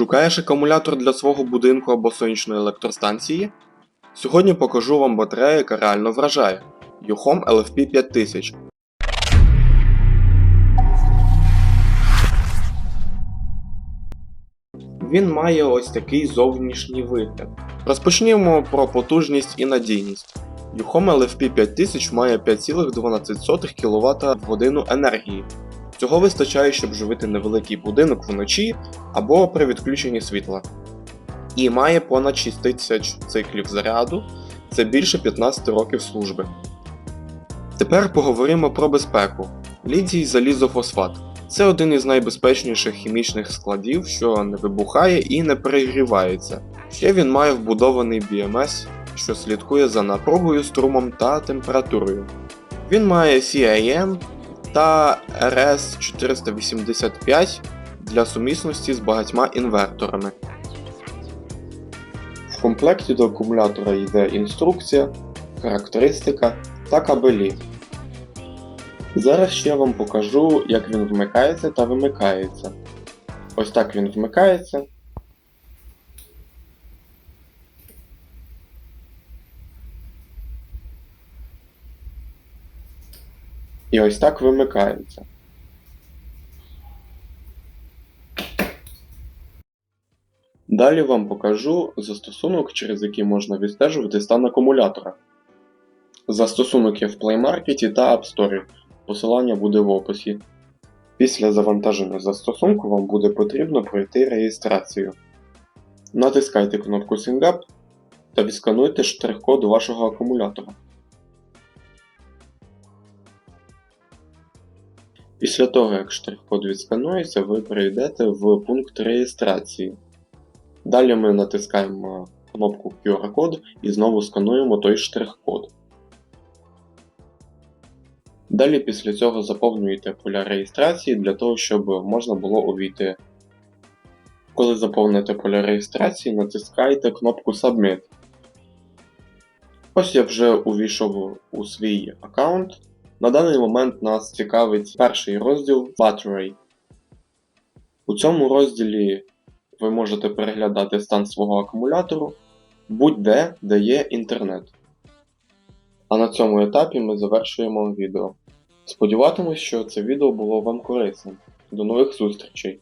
Шукаєш акумулятор для свого будинку або сонячної електростанції? Сьогодні покажу вам батарею, яка реально вражає. Юхом LFP 5000. Він має ось такий зовнішній вигляд. Розпочнімо про потужність і надійність. Юхом LFP 5000 має 5,12 кВт в годину енергії. Цього вистачає, щоб живити невеликий будинок вночі або при відключенні світла. І має понад 6 тисяч циклів заряду, це більше 15 років служби. Тепер поговоримо про безпеку. Лідій залізофосфат. Це один із найбезпечніших хімічних складів, що не вибухає і не перегрівається. Ще він має вбудований BMS, що слідкує за напругою, струмом та температурою. Він має CIM та RS485 для сумісності з багатьма інверторами. В комплекті до акумулятора йде інструкція, характеристика та кабелі. Зараз ще я вам покажу, як він вмикається та вимикається. Ось так він вмикається. І ось так вимикається. Далі вам покажу застосунок, через який можна відстежувати стан акумулятора. Застосунок є в Play Market та App Store. Посилання буде в описі. Після завантаження застосунку вам буде потрібно пройти реєстрацію. Натискайте кнопку SyncUp та відскануйте штрих-код вашого акумулятора. Після того, як штрих-код відсканується, ви перейдете в пункт реєстрації. Далі ми натискаємо кнопку QR-код і знову скануємо той штрих-код. Далі після цього заповнюєте поля реєстрації для того, щоб можна було увійти. Коли заповните поля реєстрації, натискайте кнопку Submit. Ось я вже увійшов у свій аккаунт. На даний момент нас цікавить перший розділ Battery. У цьому розділі ви можете переглядати стан свого акумулятору будь-де, де є інтернет. А на цьому етапі ми завершуємо відео. Сподіватимусь, що це відео було вам корисним. До нових зустрічей!